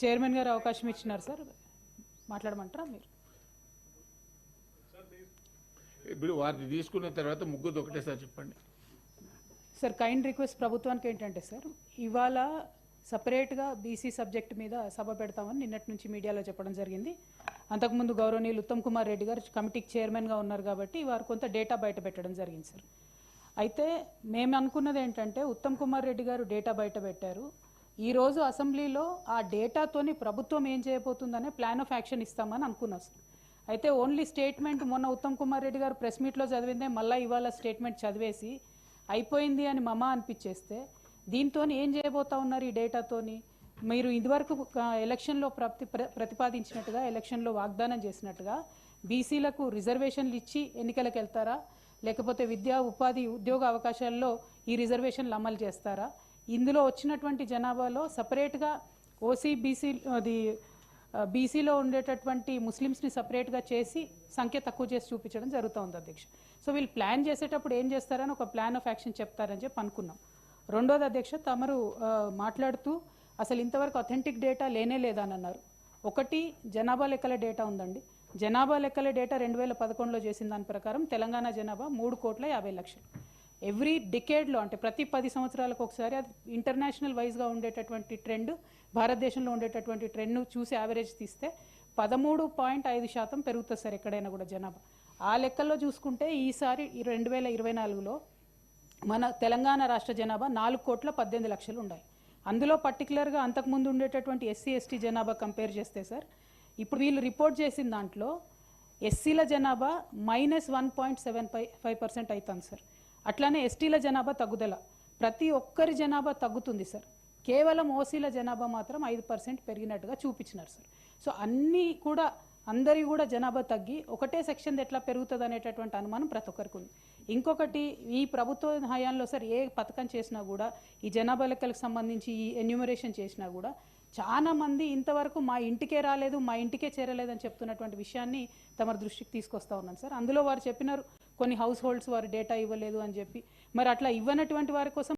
Chairman గారు అవకాశం ఇచ్చినారు సార్. మాట్లాడమంటారా మీరు? ఇప్పుడు వారిని తీసుకున్న తర్వాత ముగ్గురు ఒకటేసారి చెప్పండి. సార్ కైండ్ రిక్వెస్ట్ ప్రభుత్వానికి ఏంటంటే సార్ ఇవాళ సపరేట్గా బీసీ సబ్జెక్ట్ మీద సభ పెడతామని నిన్నటి నుంచి మీడియాలో చెప్పడం జరిగింది. అంతకుముందు గౌరవనీయులు ఉత్తమ్ కుమార్ రెడ్డి గారు కమిటీకి చైర్మన్గా ఉన్నారు కాబట్టి వారు కొంత డేటా బయట పెట్టడం జరిగింది సార్. అయితే మేము అనుకున్నది ఏంటంటే ఉత్తమ్ కుమార్ రెడ్డి గారు డేటా బయట పెట్టారు. ఈరోజు అసెంబ్లీలో ఆ డేటాతోని ప్రభుత్వం ఏం చేయబోతుందనే ప్లాన్ ఆఫ్ యాక్షన్ ఇస్తామని అనుకున్నాం. అయితే ఓన్లీ స్టేట్మెంట్ మొన్న ఉత్తమ్ కుమార్ రెడ్డి గారు ప్రెస్ మీట్లో చదివిందే మళ్ళీ ఇవాళ స్టేట్మెంట్ చదివేసి అయిపోయింది అని మమ అనిపించేస్తే దీంతో ఏం చేయబోతా ఉన్నారు ఈ డేటాతోని? మీరు ఇదివరకు ఎలక్షన్లో ప్రతి ప్రతిపాదించినట్టుగా ఎలక్షన్లో వాగ్దానం చేసినట్టుగా బీసీలకు రిజర్వేషన్లు ఇచ్చి ఎన్నికలకు వెళ్తారా? లేకపోతే విద్యా ఉపాధి ఉద్యోగ అవకాశాల్లో ఈ రిజర్వేషన్లు అమలు చేస్తారా? ఇందులో వచ్చినటువంటి జనాభాలో సపరేట్గా ఓసీ బీసీ అది బీసీలో ఉండేటటువంటి ముస్లిమ్స్ని సపరేట్గా చేసి సంఖ్య తక్కువ చేసి చూపించడం జరుగుతుంది అధ్యక్ష. సో వీళ్ళు ప్లాన్ చేసేటప్పుడు ఏం చేస్తారని ఒక ప్లాన్ ఆఫ్ యాక్షన్ చెప్తారని చెప్పి అనుకున్నాం. రెండోది అధ్యక్ష తమరు మాట్లాడుతూ అసలు ఇంతవరకు అథెంటిక్ డేటా లేనే లేదని అన్నారు ఒకటి జనాభా లెక్కల డేటా ఉందండి. జనాభా లెక్కల డేటా రెండు వేల పదకొండులో చేసిన దాని ప్రకారం తెలంగాణ జనాభా మూడు కోట్ల యాభై లక్షలు. ఎవ్రీ డికేడ్లో అంటే ప్రతి పది సంవత్సరాలకు ఒకసారి అది ఇంటర్నేషనల్ వైజ్గా ఉండేటటువంటి ట్రెండ్ భారతదేశంలో ఉండేటటువంటి ట్రెండ్ను చూసి యావరేజ్ తీస్తే పదమూడు పాయింట్ ఐదు శాతం పెరుగుతుంది సార్ ఎక్కడైనా కూడా జనాభా. ఆ లెక్కల్లో చూసుకుంటే ఈసారి ఈ రెండు వేల ఇరవై నాలుగులో మన తెలంగాణ రాష్ట్ర జనాభా నాలుగు కోట్ల పద్దెనిమిది లక్షలు ఉండాలి. అందులో పర్టికులర్గా అంతకుముందు ఉండేటటువంటి ఎస్సీ ఎస్టీ జనాభా కంపేర్ చేస్తే సార్ ఇప్పుడు వీళ్ళు రిపోర్ట్ చేసిన దాంట్లో ఎస్సీల జనాభా minus one point seven five five percent అవుతుంది సార్. అట్లానే ఎస్టీల జనాభా తగ్గుదల. ప్రతి ఒక్కరి జనాభా తగ్గుతుంది సార్. కేవలం ఓసీల జనాభా మాత్రం ఐదు పర్సెంట్ పెరిగినట్టుగా చూపించినారు సార్. సో అన్నీ కూడా అందరి కూడా జనాభా తగ్గి ఒకటే సెక్షన్ ఎట్లా పెరుగుతుంది అనేటటువంటి అనుమానం ప్రతి ఒక్కరికి ఉంది. ఇంకొకటి ఈ ప్రభుత్వ హయాంలో సార్ ఏ పథకం చేసినా కూడా ఈ జనాభా లెక్కలకు సంబంధించి ఈ ఎన్యూమరేషన్ చేసినా కూడా చాలామంది ఇంతవరకు మా ఇంటికే రాలేదు మా ఇంటికే చేరలేదు అని చెప్తున్నటువంటి విషయాన్ని తమ దృష్టికి తీసుకొస్తా ఉన్నాను సార్. అందులో వారు చెప్పినారు కొన్ని హౌస్ హోల్డ్స్ వారు డేటా ఇవ్వలేదు అని చెప్పి. మరి అట్లా ఇవ్వనటువంటి వారి కోసం